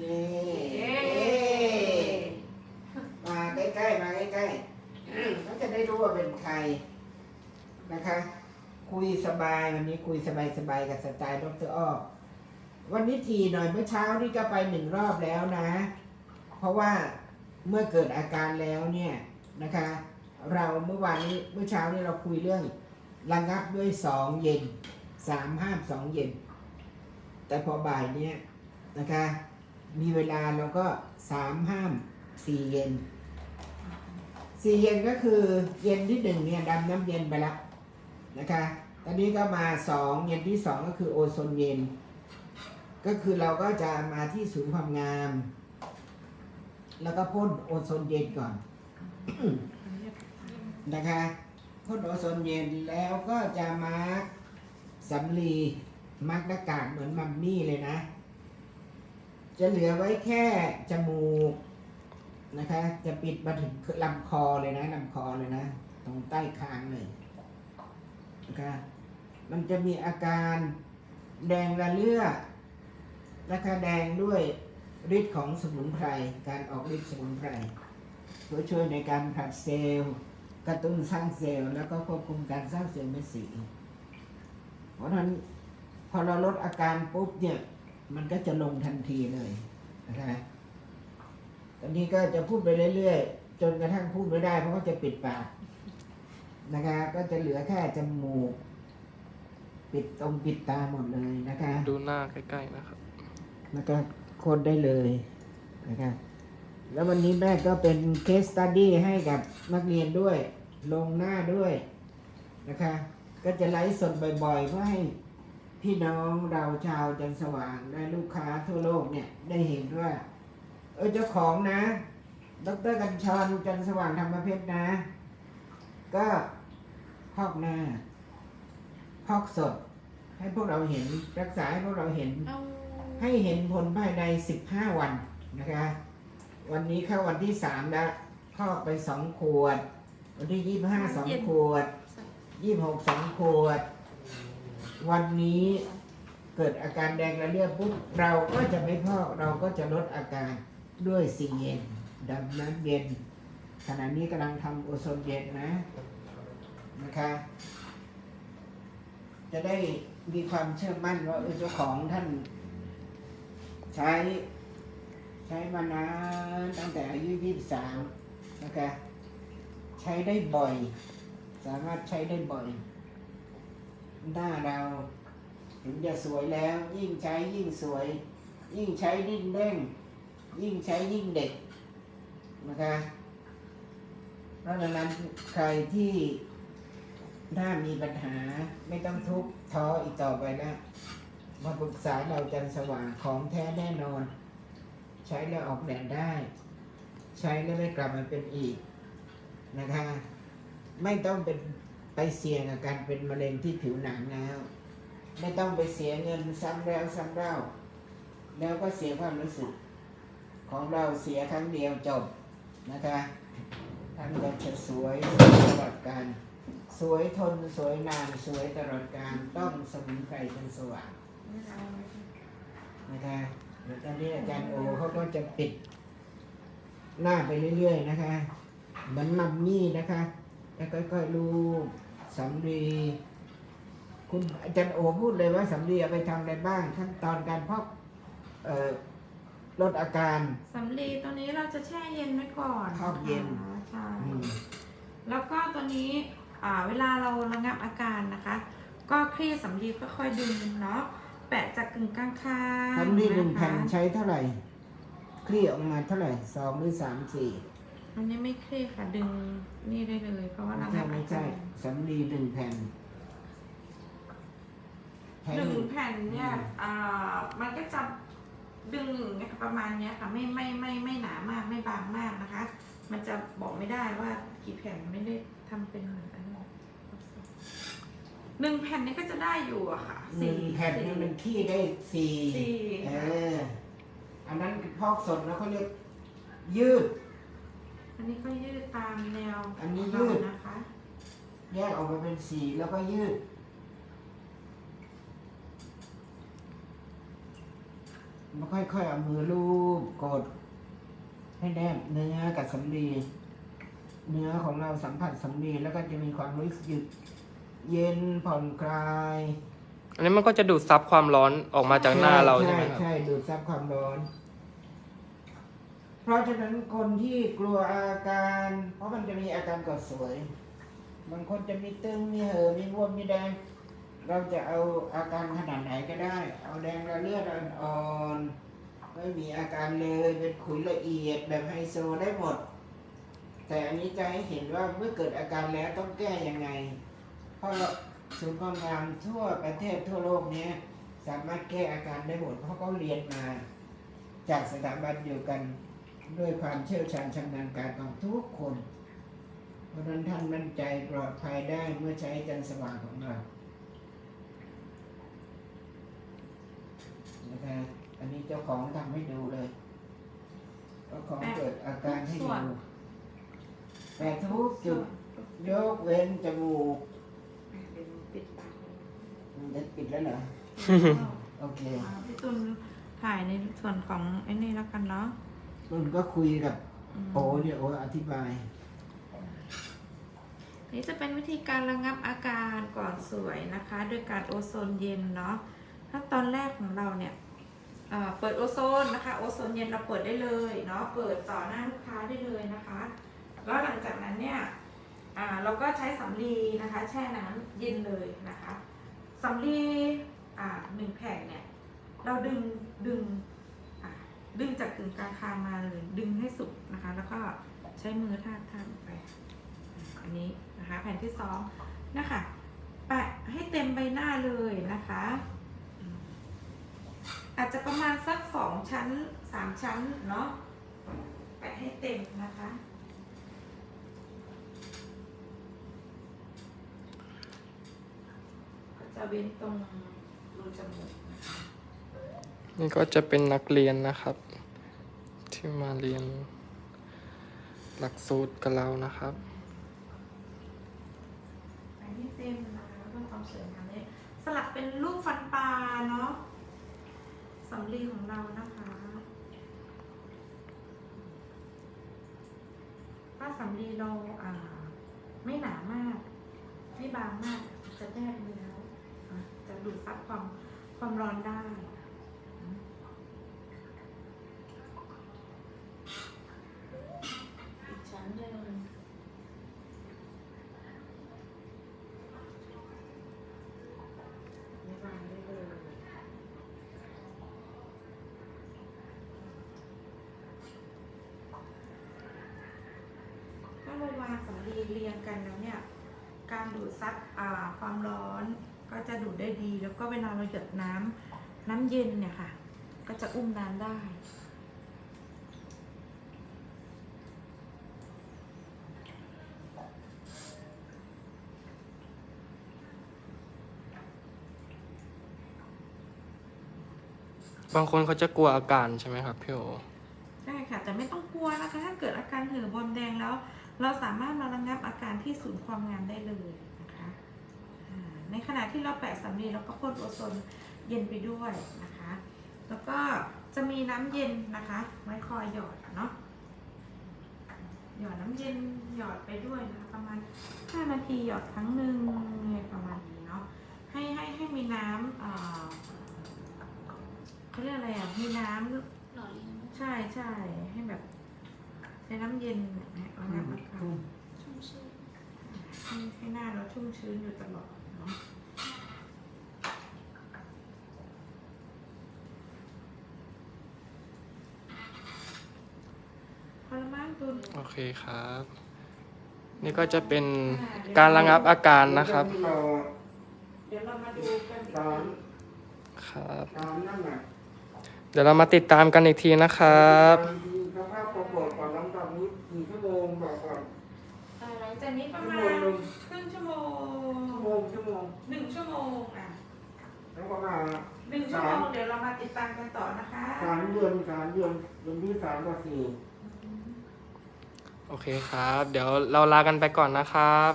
นี่มาใกล้ๆมาใกล้ๆก็จะได้รู้ว่าเป็นใครนะคะ คุยสบายวันนี้คุยสบายๆกับสไตล์ดรอ้อวันนี้ทีหน่อยเมื่อเช้านี่ก็ไปหนึ่งรอบแล้วนะ เพราะว่าเมื่อเกิดอาการแล้วเนี่ยนะคะ เราเมื่อวานนี้เมื่อเช้านี้เราคุยเรื่องระงับด้วยสองเย็นสามห้ามสองเย็น แต่พอบ่ายเนี่ยนะคะ มีเวลาเราก็สามห้ามสี่เย็นสี่เย็นก็คือเย็นที่หนึ่งเนี่ยดำน้ำเย็นไปแล้วนะคะตอนนี้ก็มาสองเย็นที่สองก็คือโอโซนเย็น ก็คือเราก็จะมาที่ศูนย์ความงาม แล้วก็พ่นโอโซนเย็นก่อนนะคะพ่นโอโซนเย็นแล้วก็จะมาร์กสำลีมาร์กหน้ากากเหมือนมัมมี่เลยนะ จะเหลือไว้แค่จมูกนะคะ จะปิดมาถึงลำคอเลยนะลำคอเลยนะ ตรงใต้คางเลยนะคะมันจะมีอาการแดงระเลือดนะคะแดงด้วยฤทธิ์ของสมุนไพร การออกฤทธิ์สมุนไพรเพื่อช่วยในการผลัดเซลล์กระตุ้นสร้างเซลล์แล้วก็ควบคุมการสร้างเซลล์เม็ดสี เพราะฉะนั้นพอเราลดอาการปุ๊บเนี่ย มันก็จะลงทันทีเลยนะคะตอนนี้ก็จะพูดไปเรื่อยๆ จนกระทั่งพูดไม่ได้ เพราะว่าจะปิดปากนะคะ ก็จะเหลือแค่จมูก ปิดตรงปิดตาหมดเลยนะคะ ดูหน้าใกล้ๆนะครับ แล้วก็โค้ดได้เลยนะครับแล้ววันนี้แม่ก็เป็นเคสตัดดี้ให้กับนักเรียนด้วย ลงหน้าด้วยนะคะ ก็จะไลฟ์สดบ่อยๆเพื่อให้ พี่น้องเราชาวจันทร์สว่างและลูกค้าทั่วโลกเนี่ยได้เห็นว่า เออเจ้าของนะ ดรกัญชรจันทร์สว่างธรรมเพชรนะ ก็พอกหน้าพอกสด ให้พวกเราเห็นรักษาให้พวกเราเห็นเอาให้เห็นผลภายใน15วันนะคะ วันนี้เข้าวันที่3แล้วพอกไป2ขวด วันที่25 2ขวด26 2ขวด วันนี้เกิดอาการแดงระเลือดปุ๊บเราก็จะไม่พอกเราก็จะลดอาการด้วยสีเย็นดำน้ำเย็น ขณะนี้กำลังทำโอโซนเย็นนะนะคะจะได้มีความเชื่อมั่นว่าเจ้าของท่านใช้ ใช้มานานตั้งแต่อายุยี่สามนะคะใช้ได้บ่อย สามารถใช้ได้บ่อย หน้าเรา ถึงจะสวยแล้ว ยิ่งใช้ยิ่งสวย ยิ่งใช้ยิ่งเด้งยิ่งใช้ยิ่งเด็กนะคะเพราะฉะนั้นใครที่ถ้ามีปัญหาไม่ต้องทุกข์ท้ออีกต่อไปแล้วมาปรึกษาเราจันสว่างของแท้แน่นอน ใช้แล้วออกแดดได้ ใช้แล้วไม่กลับมาเป็นอีกนะคะ ไม่ต้องเป็น ไปเสี่ยงกับการเป็นมะเร็งที่ผิวหนังแล้ว ไม่ต้องไปเสียเงินซ้ำแล้วซ้ำเล่า แล้วก็เสียความรู้สึก ของเราเสียครั้งเดียวจบนะคะท่านก็จะสวยตลอดการสวยทนสวยนานสวยตลอดการต้องสมุนไพรจันสว่างนะคะเดี๋ยวตอนนี้อาจารย์โอเขาก็จะปิด หน้าไปเรื่อยๆนะคะ เหมือนมัมมี่นะคะ แล้วค่อยๆลูบ สำลีคุณอาจารย์โอพูดเลยว่าสำลีเอาไปทำอะไรบ้างขั้นตอนการพอกเอ่อลดอาการสำลีตัวนี้เราจะแช่เย็นไว้ก่อนชอบเย็นอ่าใช่อืมแล้วก็ตัวนี้อ่าเวลาเราระงับอาการนะคะ ก็คลี่สำลีค่อยๆดึงเนาะแปะจากกึ่งกลางคางทำนี่หนึ่งะคะแผ่นใช้เท่าไหร่คลี่ออกมาเท่าไหร่สองหรือสามสี่อันนี้ไม่คลี่ค่ะดึงนี่ได้เลย เพราะว่าระใช่งับไม่อาใช่การ สำลีหนึ่งแผ่นแผ่นหนึ่งหนึ่งแผ่นเนี่ยอ่ามันก็จะดึงอย่างเงี้ยค่ะประมาณเนี้ยค่ะ ไม่ไม่ไม่ไม่หนามากไม่บางมากนะคะ มันจะบอกไม่ได้ว่ากี่แผ่นไม่ได้ทำเป็นเหมือนกันหนึ่งแผ่นนี้ก็จะได้อยู่อะค่ะหนึ่งแผ่นสี่นี่มันขี้ได้สี่สี่เออ อันนั้นพอกสดแล้วเขาเรียกยืด อันนี้ก็ยืดตามแนวอันนี้ขงยืเราดนะคะ แยกออกมาเป็นสีแล้วก็ยืด มาค่อยๆเอามือลูบกด ให้แนบเนื้อกับสำลีเนื้อของเราสัมผัสสำลีแล้วก็จะมีความรู้สึกเย็นผ่อนคลายอันนี้มันก็จะดูดซับความร้อนออกมาจากหน้าเราใช่ไหมครับ ใช่ดูดซับความร้อน เพราะฉะนั้นคนที่กลัวอาการ เพราะมันจะมีอาการกดสวย บางคนจะมีตึงมีเห่อมีบวมมีแดง เราจะเอาอาการขนาดไหนก็ได้ เอาแดงระเลือดอ่อนๆไม่มีอาการเลยเป็นขุยละเอียดแบบไฮโซได้หมด แต่อันนี้จะให้เห็นว่าเมื่อเกิดอาการแล้วต้องแก้ยังไง เพราะศูนย์ความงามทั่วประเทศทั่วโลกเนี้ยสามารถแก้อาการได้หมดเพราะเขาเรียนมา จากสถาบันเดียวกันด้วยความเชี่ยวชาญชำนาญการของทุกคน ราะฉะนั้นท่านมั่นใจปลอดภัยได้เมื่อใช้จันทร์สว่างของเรานะครับอันนี้เจ้าของทำให้ดูเลยเจ้าของเกิดอาการให้ดูแต่ทุกจุดยกเว้นจมูกเดี๋ยวปิดปากมันจะปิดแล้วเหรอโอเคอ่าพี่ตุลถ่ายในส่วนของไอ้นี่แล้วกันเนาะตุนก็คุยกับมโอเนี่ยโออธิบาย นี่จะเป็นวิธีการระงับอาการก่อนสวยนะคะโดยการโอโซนเย็นเนาะขั้นตอนแรกของเราเนี่ยเปิดโอโซนนะคะโอโซนเย็นเราเปิดได้เลยเนาะเปิดต่อหน้าลูกค้าได้เลยนะคะแล้วหลังจากนั้นเนี่ยเราก็ใช้สำลีนะคะ แช่น้ำเย็นเลยนะคะสำลีหนึ่งแผ่นเนี่ยเราดึงดึงดึงจากกึ่งกลางคางมาเลยดึงให้สุดนะคะ แล้วก็ใช้มือทาบทาบไปอันนี้ นะคะ แผ่นที่สองนะคะแปะให้เต็มใบหน้าเลยนะคะอืมอาจจะประมาณสักสองชั้นสามชั้นเนาะแปะให้เต็มนะคะก็จะเว้นตรงรูจมูกนะคะนี่ก็จะเป็นนักเรียนนะครับ ที่มาเรียนหลักสูตรกับเรานะครับแปะให้ เต็มนะคะเพื่อความสวยงามเนี่ยสลักเป็นรูปฟันปลาเนาะสำลีของเรานะคะถ้าสำลีเราอ่า ไม่หนามาก ไม่บางมากจะแนบเนื้อจะดูดซับความความร้อนได้อีกชั้นหนึ่งไม่วางได้เลย ถ้า เราวางสำลีเรียงกันแล้วเนี่ย การดูดซับอ่าความร้อนก็จะดูดได้ดี แล้วก็เวลาเราหยดน้ำน้ำเย็นเนี่ยค่ะ ก็จะอุ้มน้ำได้บางคนเขาจะกลัวอาการใช่ไหมครับพี่โอใช่ค่ะ แต่ไม่ต้องกลัวนะคะ ถ้าเกิดอาการเหือบวมแดงแล้ว เราสามารถมาระงับอาการที่ศูนย์ความงามได้เลยนะคะอ่าในขณะที่เราแปะสำลีเราก็พ่นโอโซนเย็นไปด้วยนะคะ แล้วก็จะมีน้ำเย็นนะคะไว้คอยหยอดเนาะหยอดน้ำเย็นหยอดไปด้วยนะคะประมาณ 5 นาทีหยอดครั้งหนึ่งอะไรประมาณนี้เนาะให้ให้ให้มีน้ำเอ่อเขาเรียกอะไรอะมีน้ำหล่อเลี้ยงใช่ใช่ให้แบบ ใช้น้ำเย็นแบบนี้เอาน้ำมาทชุ่มชื่นำให้ให้หน้าเราชุ่มชื้นอยู่ตลอดเนาะพอละมั้งตุนโอเคครับ นี่ก็จะเป็นการระงับอาการนะครับเราเดี๋ยวเรามาดูกันอีกตอนครับตอนนั่นน่ะเดี๋ยวเรามาติดตามกันอีกทีนะครับามาติดตามกันต่อนะคะสามเดือนสามเดือนเดือนที่สามก็สี่ โอเคครับ เดี๋ยวเราลากันไปก่อนนะครับ